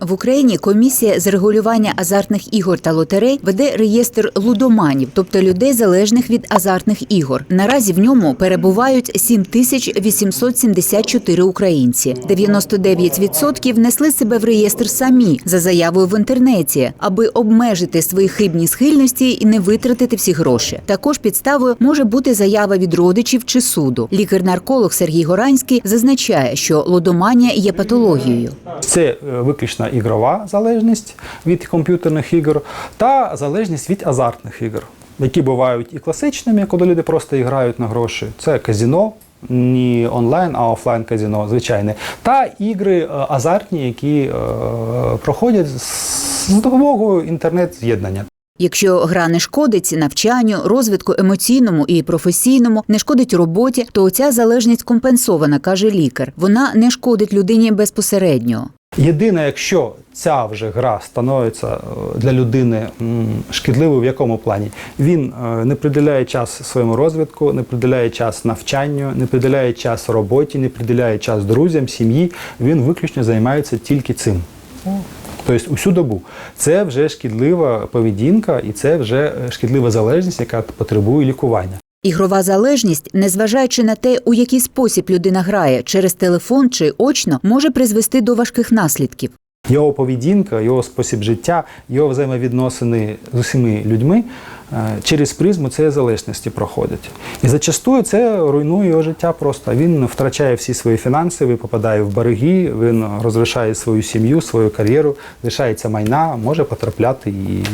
В Україні комісія з регулювання азартних ігор та лотерей веде реєстр лудоманів, тобто людей залежних від азартних ігор. Наразі в ньому перебувають 7874 українці. 99% внесли себе в реєстр самі за заявою в інтернеті, аби обмежити свої хибні схильності і не витратити всі гроші. Також підставою може бути заява від родичів чи суду. Лікар-нарколог Сергій Горанський зазначає, що лудоманія є патологією. Це е, виключно ігрова залежність від комп'ютерних ігор та залежність від азартних ігор, які бувають і класичними, коли люди просто грають на гроші. Це казіно, не онлайн, а офлайн казіно, звичайне, та ігри е, азартні, які е, проходять з допомогою інтернет-з'єднання. Якщо гра не шкодить навчанню, розвитку емоційному і професійному, не шкодить роботі, то ця залежність компенсована, каже лікар. Вона не шкодить людині безпосередньо. Єдине, якщо ця вже гра становиться е, для людини шкідливою, в якому плані він е, не приділяє час своєму розвитку, не приділяє час навчанню, не приділяє час роботі, не приділяє час друзям, сім'ї. Він виключно займається тільки цим. Тобто усю добу. Це вже шкідлива поведінка і це вже е, шкідлива залежність, яка потребує лікування. Ігрова залежність, незважаючи на те, у який спосіб людина грає через телефон чи очно, може призвести до важких наслідків. Його поведінка, його спосіб життя, його взаємовідносини з усіма людьми е, через призму цієї залежності проходять. І зачастую це руйнує його життя просто. Він втрачає всі свої фінанси, він попадає в борги, він розрушає свою сім'ю, свою кар'єру, лишається майна, може потрапляти і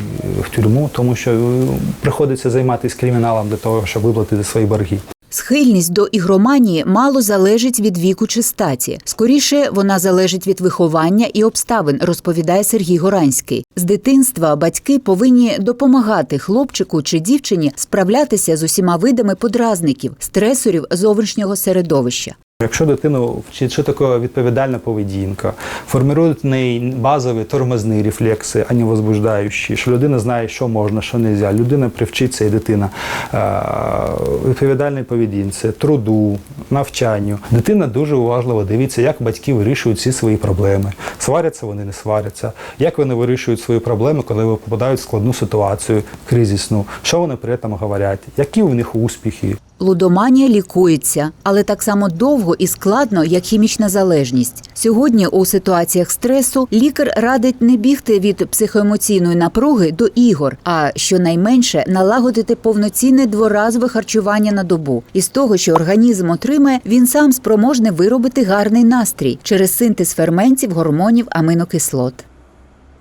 в тюрму, тому що е, приходиться займатися криміналом для того, щоб виплатити свої борги. Схильність до ігроманії мало залежить від віку чи статі. Скоріше вона залежить від виховання і обставин, розповідає Сергій Горанський. З дитинства батьки повинні допомагати хлопчику чи дівчині справлятися з усіма видами подразників, стресорів зовнішнього середовища. Якщо дитину що таке відповідальна поведінка, формують в неї базові тормозні рефлекси, а не возбуждаючі, що людина знає, що можна, що не можна. Людина привчиться і дитина е, відповідальній поведінці, труду, навчанню. Дитина дуже уважливо дивиться, як батьки вирішують всі свої проблеми. Сваряться вони, не сваряться, як вони вирішують свої проблеми, коли вони попадають в складну ситуацію, кризисну, що вони при цьому говорять, які у них успіхи. Лудоманія лікується, але так само довго і складно, як хімічна залежність. Сьогодні у ситуаціях стресу лікар радить не бігти від психоемоційної напруги до ігор, а щонайменше налагодити повноцінне дворазове харчування на добу. І з того, що організм отримає, він сам спроможний виробити гарний настрій через синтез ферментів, гормонів, аминокислот.